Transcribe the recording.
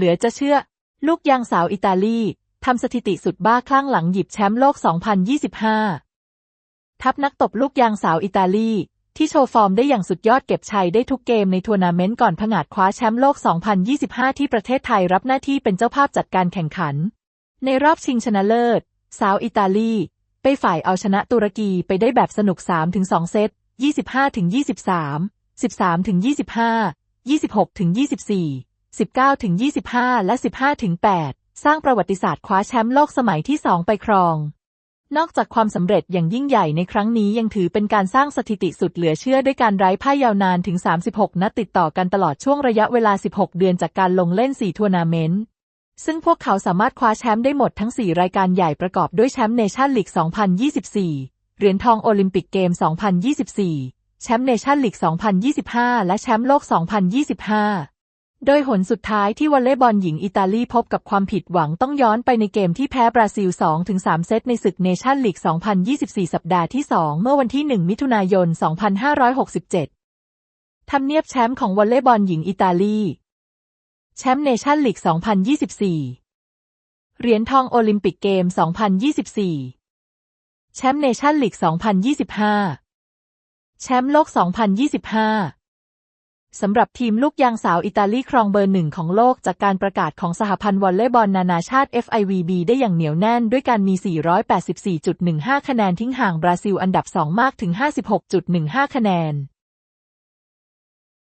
เหลือจะเชื่อ ลูกยางสาวอิตาลีทำสถิติสุดบ้าคลั่งหลังหยิบแชมป์โลก 2025 ทัพนักตบลูกยางสาวอิตาลีที่โชว์ฟอร์มได้อย่างสุดยอดเก็บชัยได้ทุกเกมในทัวร์นาเมนต์ก่อนผงาดคว้าแชมป์โลก 2025 ที่ประเทศไทยรับหน้าที่เป็นเจ้าภาพจัดการแข่งขัน ในรอบชิงชนะเลิศ สาวอิตาลี ไปฝ่ายเอาชนะตุรกีไปได้แบบสนุก 3-2 เซต 25-23 13-25 26-24 19-25 และ 15-8 สร้างประวัติศาสตร์คว้าแชมป์โลกสมัยที่2ไปครอง นอกจากความสำเร็จอย่างยิ่งใหญ่ในครั้งนี้ยังถือเป็นการสร้างสถิติสุดเหลือเชื่อด้วยการไร้พ่ายยาวนานถึง 36 นัดติดต่อกันตลอดช่วงระยะเวลา 16 เดือนจากการลงเล่น 4 ทัวร์นาเมนต์ซึ่งพวกเขาสามารถคว้าแชมป์ได้หมดทั้ง 4 รายการใหญ่ประกอบด้วยแชมป์เนชั่นลีก 2024 เหรียญทองโอลิมปิกเกม 2024 แชมป์เนชั่นลีก 2025 และแชมป์โลก 2025 โดยหนสุดท้ายที่วอลเลย์บอลหญิงอิตาลีพบกับความผิดหวังต้องย้อนไปในเกมที่แพ้บราซิล 2-3 เซตในศึกเนชั่นลีก 2024 สัปดาห์ที่ 2 เมื่อวันที่ 1 มิถุนายน 2567ทำเนียบแชมป์ของวอลเลย์บอลหญิงอิตาลี แชมป์เนชั่นลีก 2024 เหรียญทองโอลิมปิกเกม 2024 แชมป์เนชั่นลีก 2025 แชมป์โลก 2025 สำหรับทีมลูกยางสาวอิตาลีครองเบอร์หนึ่งของโลกจากการประกาศของสหพันธ์วอลเลย์บอลนานาชาติ FIVB ได้อย่างเหนียวแน่นด้วยการมี 484.15 คะแนนทิ้งห่างบราซิลอันดับ 2 มากถึง 56.15 คะแนน